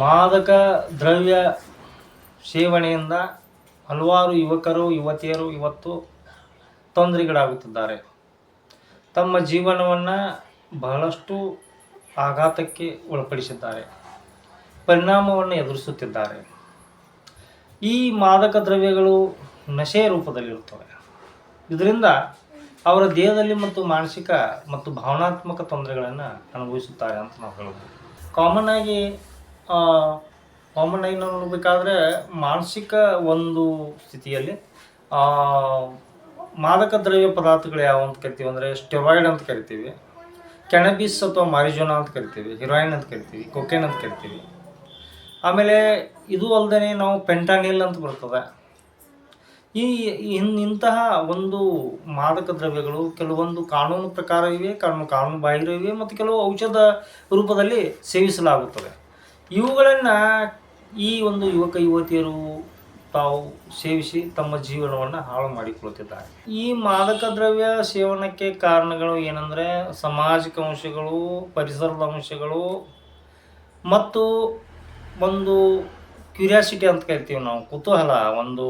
ಮಾದಕ ದ್ರವ್ಯ ಸೇವನೆಯಿಂದ ಹಲವಾರು ಯುವಕರು, ಯುವತಿಯರು ಇವತ್ತು ತೊಂದರೆಗಳಾಗುತ್ತಿದ್ದಾರೆ ತಮ್ಮ ಜೀವನವನ್ನು ಬಹಳಷ್ಟು ಆಘಾತಕ್ಕೆ ಒಳಪಡಿಸಿದ್ದಾರೆ. ಪರಿಣಾಮವನ್ನು ಎದುರಿಸುತ್ತಿದ್ದಾರೆ. ಈ ಮಾದಕ ದ್ರವ್ಯಗಳು ನಶೆ ರೂಪದಲ್ಲಿರುತ್ತವೆ. ಇದರಿಂದ ಅವರ ದೇಹದಲ್ಲಿ ಮತ್ತು ಮಾನಸಿಕ ಮತ್ತು ಭಾವನಾತ್ಮಕ ತೊಂದರೆಗಳನ್ನು ಅನುಭವಿಸುತ್ತಾರೆ ಅಂತ ನಾವು ಹೇಳ್ಬೋದು ಕಾಮನ್ ಆಗಿ ಕಾಮನ್ ಆಗಿ ನಾವು ನೋಡಬೇಕಾದ್ರೆ ಮಾನಸಿಕ ಒಂದು ಸ್ಥಿತಿಯಲ್ಲಿ ಮಾದಕ ದ್ರವ್ಯ ಪದಾರ್ಥಗಳು ಯಾವ ಅಂತ ಕರಿತೀವಿ ಅಂದರೆ ಸ್ಟೆರಾಯ್ಡ್ ಅಂತ ಕರಿತೀವಿ ಕೆಣಬಿಸ್ ಅಥವಾ ಮಾರಿಜೋನಾ ಅಂತ ಕರಿತೀವಿ, ಹಿರಾಯಿನ್ ಅಂತ ಕರಿತೀವಿ, ಕೊಕೇನ್ ಅಂತ ಕರಿತೀವಿ. ಆಮೇಲೆ ಇದು ಅಲ್ಲದೆ ನಾವು ಪೆಂಟಾನಿಲ್ ಅಂತ ಬರ್ತದೆ. ಈ ಇಂತಹ ಒಂದು ಮಾದಕ ದ್ರವ್ಯಗಳು ಕೆಲವೊಂದು ಕಾನೂನು ಪ್ರಕಾರ ಇವೆ, ಕಾನೂನು ಕಾನೂನು ಬಾಹಿರ ಇವೆ, ಮತ್ತು ಕೆಲವು ಔಷಧ ರೂಪದಲ್ಲಿ ಸೇವಿಸಲಾಗುತ್ತದೆ. ಇವುಗಳನ್ನು ಈ ಒಂದು ಯುವಕ, ಯುವತಿಯರು ತಾವು ಸೇವಿಸಿ ತಮ್ಮ ಜೀವನವನ್ನು ಹಾಳು ಮಾಡಿಕೊಳ್ಳುತ್ತಿದ್ದಾರೆ. ಈ ಮಾದಕ ದ್ರವ್ಯ ಸೇವನಕ್ಕೆ ಕಾರಣಗಳು ಏನಂದರೆ ಸಾಮಾಜಿಕ ಅಂಶಗಳು, ಪರಿಸರದ ಅಂಶಗಳು ಮತ್ತು ಒಂದು ಕ್ಯೂರಿಯಾಸಿಟಿ ಅಂತ ಕರಿತೀವಿ ನಾವು, ಕುತೂಹಲ. ಒಂದು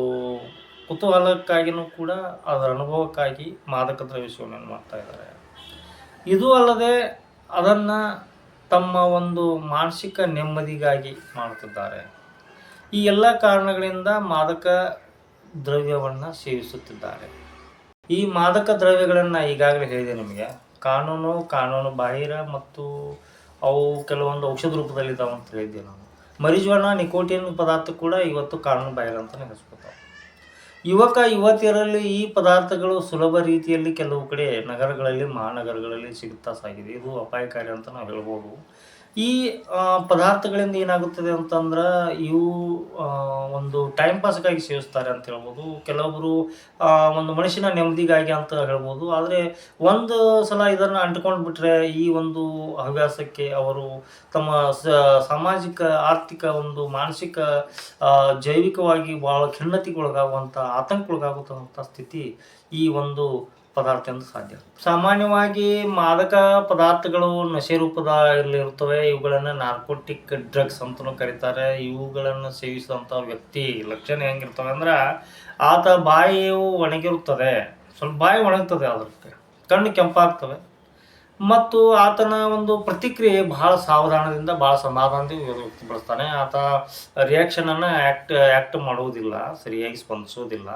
ಕುತೂಹಲಕ್ಕಾಗಿನೂ ಕೂಡ ಅದರ ಅನುಭವಕ್ಕಾಗಿ ಮಾದಕ ದ್ರವ್ಯ ಸೇವನೆಯನ್ನು ಮಾಡ್ತಾ ಇದ್ದಾರೆ. ಇದು ಅಲ್ಲದೆ ಅದನ್ನು ತಮ್ಮ ಒಂದು ಮಾನಸಿಕ ನೆಮ್ಮದಿಗಾಗಿ ಮಾಡುತ್ತಿದ್ದಾರೆ. ಈ ಎಲ್ಲ ಕಾರಣಗಳಿಂದ ಮಾದಕ ದ್ರವ್ಯವನ್ನು ಸೇವಿಸುತ್ತಿದ್ದಾರೆ. ಈ ಮಾದಕ ದ್ರವ್ಯಗಳನ್ನು ಈಗಾಗಲೇ ಹೇಳಿದೆ ನಿಮಗೆ. ಕಾನೂನು ಕಾನೂನು ಬಾಹಿರ ಮತ್ತು ಅವು ಕೆಲವೊಂದು ಔಷಧ ರೂಪದಲ್ಲಿದ್ದಾವೆ ಅಂತ ಹೇಳಿದ್ದೆ ನಾವು ಮರಿಜ್ವಾನ, ನಿಕೋಟಿನ್ ಪದಾರ್ಥ ಕೂಡ ಇವತ್ತು ಕಾನೂನು ಬಾಹಿರ ಅಂತಲೇ ಹೆಸರುತ್ತಾವೆ ಯುವಕ, ಯುವತಿಯರಲ್ಲಿ ಈ ಪದಾರ್ಥಗಳು ಸುಲಭ ರೀತಿಯಲ್ಲಿ ಕೆಲವು ಕಡೆ ನಗರಗಳಲ್ಲಿ, ಮಹಾನಗರಗಳಲ್ಲಿ ಸಿಗುತ್ತಾ ಸಾಗಿದೆ. ಇದು ಅಪಾಯಕಾರಿ ಅಂತ ನಾವು ಹೇಳ್ಬೋದು. ಈ ಪದಾರ್ಥಗಳಿಂದ ಏನಾಗುತ್ತದೆ ಅಂತಂದ್ರೆ ಇವು ಒಂದು ಟೈಮ್ ಪಾಸ್ಗಾಗಿ ಸೇವಿಸ್ತಾರೆ ಅಂತ ಹೇಳ್ಬೋದು. ಕೆಲವೊಬ್ಬರು ಒಂದು ಮನುಷ್ಯನ ನೆಮ್ಮದಿಗಾಗಿ ಅಂತ ಹೇಳ್ಬೋದು. ಆದರೆ ಒಂದು ಸಲ ಇದನ್ನು ಅಂಟ್ಕೊಂಡು ಬಿಟ್ರೆ ಈ ಒಂದು ಹವ್ಯಾಸಕ್ಕೆ ಅವರು ತಮ್ಮ ಸಾಮಾಜಿಕ, ಆರ್ಥಿಕ ಒಂದು ಮಾನಸಿಕ ಜೈವಿಕವಾಗಿ ಭಾಳ ಖಿನ್ನತೆಗೊಳಗಾಗುವಂಥ ಆತಂಕಗೊಳಗಾಗುವಂಥ ಸ್ಥಿತಿ ಈ ಒಂದು ಪದಾರ್ಥದಿಂದ ಸಾಧ್ಯ. ಸಾಮಾನ್ಯವಾಗಿ ಮಾದಕ ಪದಾರ್ಥಗಳು ನಶೆ ರೂಪದಲ್ಲಿ ಇರ್ತವೆ ಇವುಗಳನ್ನು ನಾರ್ಕೋಟಿಕ್ ಡ್ರಗ್ಸ್ ಅಂತಲೂ ಕರೀತಾರೆ. ಇವುಗಳನ್ನು ಸೇವಿಸಿದಂಥ ವ್ಯಕ್ತಿ ಲಕ್ಷಣ ಹೆಂಗಿರ್ತವೆ ಅಂದ್ರೆ ಆತ ಬಾಯಿಯು ಒಣಗಿರುತ್ತದೆ. ಸ್ವಲ್ಪ ಬಾಯಿ ಒಣಗ್ತದೆ ಅದಕ್ಕೆ ಕಣ್ಣು ಕೆಂಪಾಗ್ತವೆ. ಮತ್ತು ಆತನ ಒಂದು ಪ್ರತಿಕ್ರಿಯೆ ಬಹಳ ಸಾವಧಾನದಿಂದ, ಬಹಳ ಸಮಾಧಾನದಿಂದ ವ್ಯಕ್ತಪಡಿಸ್ತಾನೆ. ಆತ ರಿಯಾಕ್ಷನನ್ನು ಆ್ಯಕ್ಟ್ ಆ್ಯಕ್ಟ್ ಮಾಡುವುದಿಲ್ಲ, ಸರಿಯಾಗಿ ಸ್ಪಂದಿಸುವುದಿಲ್ಲ.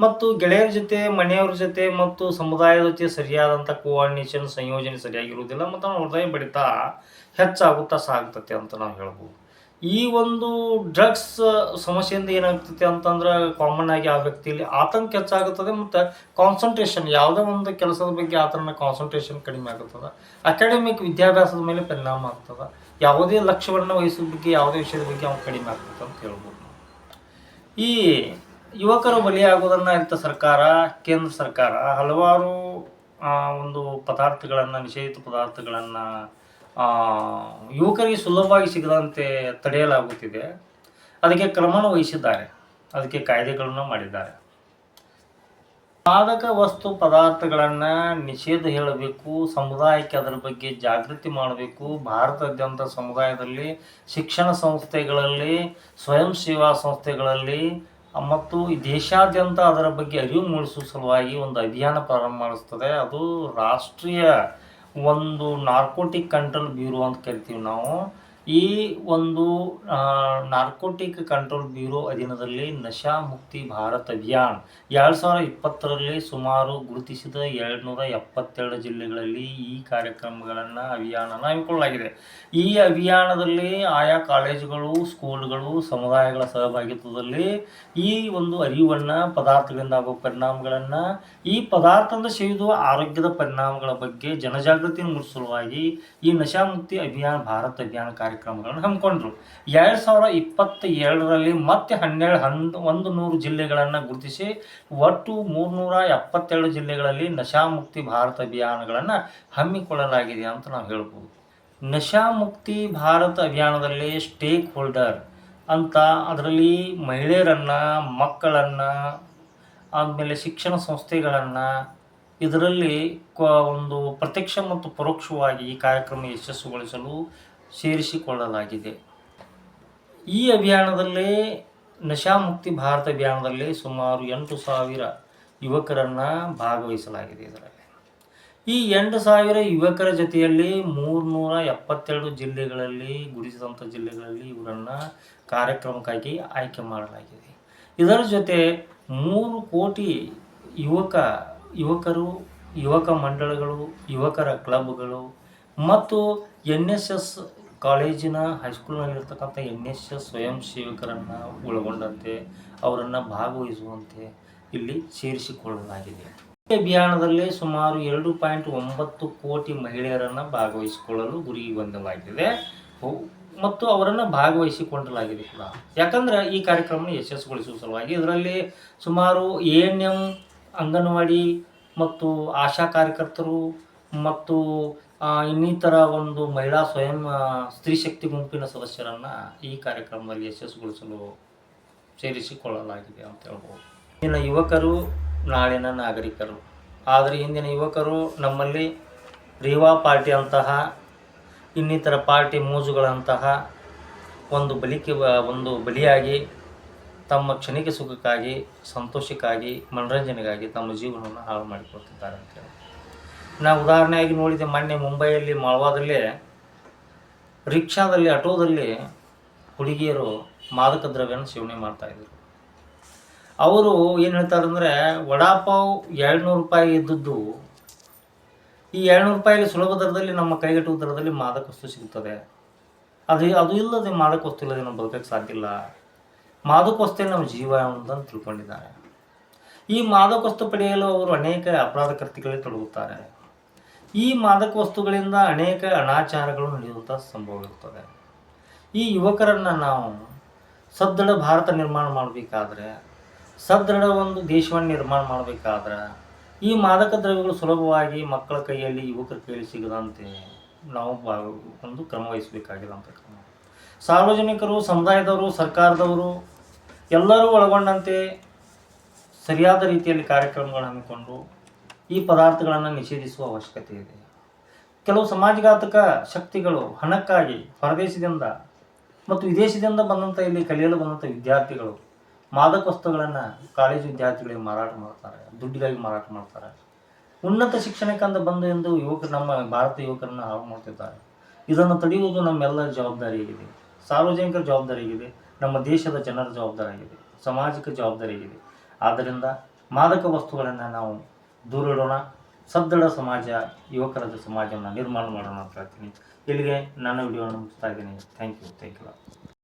ಮತ್ತು ಗೆಳೆಯರ ಜೊತೆ, ಮನೆಯವ್ರ ಜೊತೆ ಮತ್ತು ಸಮುದಾಯದ ಜೊತೆ ಸರಿಯಾದಂಥ ಕೋಆರ್ಡಿನೇಷನ್ ಸಂಯೋಜನೆ ಸರಿಯಾಗಿರುವುದಿಲ್ಲ. ಮತ್ತು ಅವನ ಹೃದಯ ಬಡಿತ ಹೆಚ್ಚಾಗುತ್ತಾ ಸಾಗ್ತತೆ ಅಂತ ನಾವು ಹೇಳ್ಬೋದು. ಈ ಒಂದು ಡ್ರಗ್ಸ್ ಸಮಸ್ಯೆಯಿಂದ ಏನಾಗ್ತೈತಿ ಅಂತಂದ್ರೆ ಕಾಮನ್ ಆಗಿ ಆ ವ್ಯಕ್ತಿಯಲ್ಲಿ ಆತಂಕ ಹೆಚ್ಚಾಗುತ್ತದೆ ಮತ್ತು ಕಾನ್ಸಂಟ್ರೇಷನ್ ಯಾವುದೇ ಒಂದು ಕೆಲಸದ ಬಗ್ಗೆ ಆತನ ಕಾನ್ಸಂಟ್ರೇಷನ್ ಕಡಿಮೆ ಆಗುತ್ತದೆ. ಅಕಾಡೆಮಿಕ್ ವಿದ್ಯಾಭ್ಯಾಸದ ಮೇಲೆ ಪರಿಣಾಮ ಆಗ್ತದೆ. ಯಾವುದೇ ಲಕ್ಷ್ಯವನ್ನು ವಹಿಸೋ ಬಗ್ಗೆ, ಯಾವುದೇ ವಿಷಯದ ಬಗ್ಗೆ ಅವ್ನು ಕಡಿಮೆ ಆಗ್ತದೆ ಅಂತ ಹೇಳ್ಬೋದು ಈ ಯುವಕರು ಬಲಿಯಾಗೋದನ್ನು ಇರ್ತ ಸರ್ಕಾರ, ಕೇಂದ್ರ ಸರ್ಕಾರ ಹಲವಾರು ಒಂದು ಪದಾರ್ಥಗಳನ್ನು, ನಿಷೇಧಿತ ಪದಾರ್ಥಗಳನ್ನು ಯುವಕರಿಗೆ ಸುಲಭವಾಗಿ ಸಿಗದಂತೆ ತಡೆಯಲಾಗುತ್ತಿದೆ. ಅದಕ್ಕೆ ಕ್ರಮವನ್ನು ವಹಿಸಿದ್ದಾರೆ. ಅದಕ್ಕೆ ಕಾಯ್ದೆಗಳನ್ನು ಮಾಡಿದ್ದಾರೆ. ಮಾದಕ ವಸ್ತು ಪದಾರ್ಥಗಳನ್ನು ನಿಷೇಧ ಹೇಳಬೇಕು, ಸಮುದಾಯಕ್ಕೆ ಅದರ ಬಗ್ಗೆ ಜಾಗೃತಿ ಮಾಡಬೇಕು. ಭಾರತಾದ್ಯಂತ ಸಮುದಾಯದಲ್ಲಿ ಶಿಕ್ಷಣ ಸಂಸ್ಥೆಗಳಲ್ಲಿ, ಸ್ವಯಂ ಸೇವಾ ಸಂಸ್ಥೆಗಳಲ್ಲಿ, ಮತ್ತು ದೇಶಾದ್ಯಂತ ಅದರ ಬಗ್ಗೆ ಅರಿವು ಮೂಡಿಸುವ ಸಲುವಾಗಿ ಒಂದು ಅಭಿಯಾನ ಪ್ರಾರಂಭ ಮಾಡಿಸ್ತದೆ. ಅದು ರಾಷ್ಟ್ರೀಯ ಒಂದು ನಾರ್ಕೋಟಿಕ್ ಕಂಟ್ರೋಲ್ ಬ್ಯೂರೋ ಅಂತ ಕರಿತೀವಿ ನಾವು. ಈ ಒಂದು ನಾರ್ಕೋಟಿಕ್ ಕಂಟ್ರೋಲ್ ಬ್ಯೂರೋ ಅಧೀನದಲ್ಲಿ ನಶಾ ಮುಕ್ತಿ ಭಾರತ್ ಅಭಿಯಾನ್ ಎರಡು ಸಾವಿರ ಇಪ್ಪತ್ತರಲ್ಲಿ ಸುಮಾರು ಗುರುತಿಸಿದ ಎರಡುನೂರ ಎಪ್ಪತ್ತೆರಡು ಜಿಲ್ಲೆಗಳಲ್ಲಿ ಈ ಕಾರ್ಯಕ್ರಮಗಳನ್ನು ಅಭಿಯಾನನ ಹಮ್ಮಿಕೊಳ್ಳಲಾಗಿದೆ. ಈ ಅಭಿಯಾನದಲ್ಲಿ ಆಯಾ ಕಾಲೇಜುಗಳು, ಸ್ಕೂಲ್ಗಳು, ಸಮುದಾಯಗಳ ಸಹಭಾಗಿತ್ವದಲ್ಲಿ ಈ ಒಂದು ಅರಿವನ್ನು, ಪದಾರ್ಥಗಳಿಂದ ಆಗುವ ಪರಿಣಾಮಗಳನ್ನು, ಈ ಪದಾರ್ಥದಿಂದ ಸೇವಿಸುವ ಆರೋಗ್ಯದ ಪರಿಣಾಮಗಳ ಬಗ್ಗೆ ಜನಜಾಗೃತಿ ಮೂಡಿಸುವ ಸಲುವಾಗಿ ಈ ನಶಾಮುಕ್ತಿ ಅಭಿಯಾನ ಭಾರತ್ ಅಭಿಯಾನ ಕಾರ್ಯಕ್ರಮಗಳನ್ನು ಹಮ್ಮಿಕೊಂಡ್ರು. ಎರಡು ಸಾವಿರ ಇಪ್ಪತ್ತ ಎರಡರಲ್ಲಿ ಮತ್ತೆ ಹನ್ನೆರಡು ಹನ್, ಒಂದು ನೂರು ಜಿಲ್ಲೆಗಳನ್ನು ಗುರುತಿಸಿ ಒಟ್ಟು ಮೂರ್ನೂರ ಎಪ್ಪತ್ತೆರಡು ಜಿಲ್ಲೆಗಳಲ್ಲಿ ನಶಾಮುಕ್ತಿ ಭಾರತ ಅಭಿಯಾನಗಳನ್ನು ಹಮ್ಮಿಕೊಳ್ಳಲಾಗಿದೆ ಅಂತ ನಾವು ಹೇಳ್ಬೋದು. ನಶಾಮುಕ್ತಿ ಭಾರತ ಅಭಿಯಾನದಲ್ಲಿ ಸ್ಟೇಕ್ ಹೋಲ್ಡರ್ ಅಂತ ಅದರಲ್ಲಿ ಮಹಿಳೆಯರನ್ನು, ಮಕ್ಕಳನ್ನು, ಆದಮೇಲೆ ಶಿಕ್ಷಣ ಸಂಸ್ಥೆಗಳನ್ನು ಇದರಲ್ಲಿ ಕ, ಒಂದು ಪ್ರತ್ಯಕ್ಷ ಮತ್ತು ಪರೋಕ್ಷವಾಗಿ ಈ ಕಾರ್ಯಕ್ರಮ ಯಶಸ್ಸುಗೊಳಿಸಲು ಸೇರಿಸಿಕೊಳ್ಳಲಾಗಿದೆ. ಈ ಅಭಿಯಾನದಲ್ಲಿ ನಶಾಮುಕ್ತಿ ಭಾರತ ಅಭಿಯಾನದಲ್ಲಿ ಸುಮಾರು ಎಂಟು ಸಾವಿರ ಯುವಕರನ್ನು ಭಾಗವಹಿಸಲಾಗಿದೆ ಇದರಲ್ಲಿ. ಈ ಎಂಟು ಸಾವಿರ ಯುವಕರ ಜೊತೆಯಲ್ಲಿ ಮೂರ್ನೂರ ಎಪ್ಪತ್ತೆರಡು ಜಿಲ್ಲೆಗಳಲ್ಲಿ ಗುಡಿಸಿದಂಥ ಜಿಲ್ಲೆಗಳಲ್ಲಿ ಇವರನ್ನು ಕಾರ್ಯಕ್ರಮಕ್ಕಾಗಿ ಆಯ್ಕೆ ಮಾಡಲಾಗಿದೆ. ಇದರ ಜೊತೆ ಮೂರು ಕೋಟಿ ಯುವಕ, ಯುವಕರು, ಯುವಕ ಮಂಡಳಗಳು, ಯುವಕರ ಕ್ಲಬ್ಗಳು ಮತ್ತು ಎನ್ ಎಸ್ ಎಸ್ ಕಾಲೇಜಿನ ಹೈಸ್ಕೂಲ್ನಲ್ಲಿರ್ತಕ್ಕಂಥ ಎನ್ ಎಸ್ ಎಸ್ ಸ್ವಯಂ ಸೇವಕರನ್ನು ಒಳಗೊಂಡಂತೆ ಅವರನ್ನು ಭಾಗವಹಿಸುವಂತೆ ಇಲ್ಲಿ ಸೇರಿಸಿಕೊಳ್ಳಲಾಗಿದೆ. ಅಭಿಯಾನದಲ್ಲಿ ಸುಮಾರು ಎರಡು ಪಾಯಿಂಟ್ ಒಂಬತ್ತು ಕೋಟಿ ಮಹಿಳೆಯರನ್ನು ಭಾಗವಹಿಸಿಕೊಳ್ಳಲು ಗುರಿ ಹೊಂದಲಾಗಿದೆ ಮತ್ತು ಅವರನ್ನು ಭಾಗವಹಿಸಿಕೊಂಡಲಾಗಿದೆ ಕೂಡ. ಯಾಕಂದ್ರೆ ಈ ಕಾರ್ಯಕ್ರಮ ಯಶಸ್ಸುಗೊಳಿಸುವ ಸಲುವಾಗಿ ಇದರಲ್ಲಿ ಸುಮಾರು ಎ ಎನ್ ಎಂ, ಅಂಗನವಾಡಿ ಮತ್ತು ಆಶಾ ಕಾರ್ಯಕರ್ತರು ಮತ್ತು ಇನ್ನಿತರ ಒಂದು ಮಹಿಳಾ ಸ್ವಯಂ ಸ್ತ್ರೀ ಶಕ್ತಿ ಗುಂಪಿನ ಸದಸ್ಯರನ್ನು ಈ ಕಾರ್ಯಕ್ರಮದಲ್ಲಿ ಯಶಸ್ಸುಗೊಳಿಸಲು ಸೇರಿಸಿಕೊಳ್ಳಲಾಗಿದೆ ಅಂತ ಹೇಳ್ಬೋದು. ಇಂದಿನ ಯುವಕರು ನಾಳಿನ ನಾಗರಿಕರು. ಆದರೆ ಇಂದಿನ ಯುವಕರು ನಮ್ಮಲ್ಲಿ ರೇವಾ ಪಾರ್ಟಿ ಅಂತಹ, ಇನ್ನಿತರ ಪಾರ್ಟಿ ಮೋಜುಗಳಂತಹ ಒಂದು ಬಲಿಕೆ ಒಂದು ಬಲಿಯಾಗಿ ತಮ್ಮ ಕ್ಷಣಿಕ ಸುಖಕ್ಕಾಗಿ, ಸಂತೋಷಕ್ಕಾಗಿ, ಮನರಂಜನೆಗಾಗಿ ತಮ್ಮ ಜೀವನವನ್ನು ಹಾಳು ಮಾಡಿಕೊಳ್ತಿದ್ದಾರೆ ಅಂತ ಹೇಳಿ ನಾವು ಉದಾಹರಣೆಯಾಗಿ ನೋಡಿದೆ, ಮೊನ್ನೆ ಮುಂಬೈಯಲ್ಲಿ, ಮಾಳ್ವಾದಲ್ಲಿ, ರಿಕ್ಷಾದಲ್ಲಿ, ಆಟೋದಲ್ಲಿ ಹುಡುಗಿಯರು ಮಾದಕ ದ್ರವ್ಯನ ಸೇವನೆ ಮಾಡ್ತಾಯಿದ್ರು ಅವರು ಏನು ಹೇಳ್ತಾರೆ ಅಂದರೆ, ವಡಾಪಾವ್ ಏಳ್ನೂರು ರೂಪಾಯಿ ಇದ್ದದ್ದು, ಈ ಏಳ್ನೂರು ರೂಪಾಯಿಗೆ ಸುಲಭ ದರದಲ್ಲಿ ನಮ್ಮ ಕೈಗೆಟುವ ದರದಲ್ಲಿ ಮಾದಕ ವಸ್ತು ಸಿಗ್ತದೆ ಅದು ಅದು ಇಲ್ಲದೆ ಮಾದಕ ವಸ್ತು ಇಲ್ಲದೆ ನಾವು ಬದುಕಕ್ಕೆ ಸಾಧ್ಯ ಇಲ್ಲ. ಮಾದಕ ನಮ್ಮ ಜೀವ ಅಂತ ತಿಳ್ಕೊಂಡಿದ್ದಾರೆ. ಈ ಮಾದಕ ವಸ್ತು ಪಡೆಯಲು ಅವರು ಅನೇಕ ಅಪರಾಧ ತೊಡಗುತ್ತಾರೆ. ಈ ಮಾದಕ ವಸ್ತುಗಳಿಂದ ಅನೇಕ ಅನಾಚಾರಗಳು ನಡೆಯುವಂಥ ಸಂಭವ ಇರ್ತದೆ. ಈ ಯುವಕರನ್ನು ನಾವು ಸದೃಢ ಭಾರತ ನಿರ್ಮಾಣ ಮಾಡಬೇಕಾದ್ರೆ, ಸದೃಢ ಒಂದು ದೇಶವನ್ನು ನಿರ್ಮಾಣ ಮಾಡಬೇಕಾದ್ರೆ, ಈ ಮಾದಕ ದ್ರವ್ಯಗಳು ಸುಲಭವಾಗಿ ಮಕ್ಕಳ ಕೈಯಲ್ಲಿ, ಯುವಕರ ಕೈಯಲ್ಲಿ ಸಿಗದಂತೆ ನಾವು ಒಂದು ಕ್ರಮ ವಹಿಸಬೇಕಾಗಿದೆ ಕ್ರಮ ಸಾರ್ವಜನಿಕರು, ಸಮುದಾಯದವರು, ಸರ್ಕಾರದವರು ಎಲ್ಲರೂ ಒಳಗೊಂಡಂತೆ ಸರಿಯಾದ ರೀತಿಯಲ್ಲಿ ಕಾರ್ಯಕ್ರಮಗಳನ್ನು ಹಮ್ಮಿಕೊಂಡು ಈ ಪದಾರ್ಥಗಳನ್ನು ನಿಷೇಧಿಸುವ ಅವಶ್ಯಕತೆ ಇದೆ. ಕೆಲವು ಸಮಾಜಘಾತಕ ಶಕ್ತಿಗಳು ಹಣಕ್ಕಾಗಿ ಹೊರದೇಶದಿಂದ ಮತ್ತು ವಿದೇಶದಿಂದ ಬಂದಂಥ ಇಲ್ಲಿ ಕಲಿಯಲು ಬಂದಂಥ ವಿದ್ಯಾರ್ಥಿಗಳು ಮಾದಕ ವಸ್ತುಗಳನ್ನು ಕಾಲೇಜು ವಿದ್ಯಾರ್ಥಿಗಳಿಗೆ ಮಾರಾಟ ಮಾಡ್ತಾರೆ, ದುಡ್ಡಿಗಾಗಿ ಮಾರಾಟ ಮಾಡ್ತಾರೆ. ಉನ್ನತ ಶಿಕ್ಷಣಕ್ಕಂತ ಬಂದು ಎಂದು ಯುವಕರು ನಮ್ಮ ಭಾರತ ಯುವಕರನ್ನು ಹಾಳು ಮಾಡ್ತಿದ್ದಾರೆ. ಇದನ್ನು ತಡೆಯುವುದು ನಮ್ಮೆಲ್ಲರ ಜವಾಬ್ದಾರಿಯಾಗಿದೆ ಸಾರ್ವಜನಿಕರ ಜವಾಬ್ದಾರಿಯಾಗಿದೆ ನಮ್ಮ ದೇಶದ ಜನರ ಜವಾಬ್ದಾರಿಯಾಗಿದೆ ಸಾಮಾಜಿಕ ಜವಾಬ್ದಾರಿಯಾಗಿದೆ ಆದ್ದರಿಂದ ಮಾದಕ ವಸ್ತುಗಳನ್ನು ನಾವು ದೂರಿಡೋಣ, ಸದೃಢ ಸಮಾಜ ಯುವಕರ ಸಮಾಜವನ್ನು ನಿರ್ಮಾಣ ಮಾಡೋಣ ಅಂತ ಹೇಳ್ತೀನಿ. ಇಲ್ಲಿಗೆ ನಾನು ವಿಡಿಯೋವನ್ನು ಮುಗಿಸ್ತಾ ಇದ್ದೀನಿ. Thank you thank you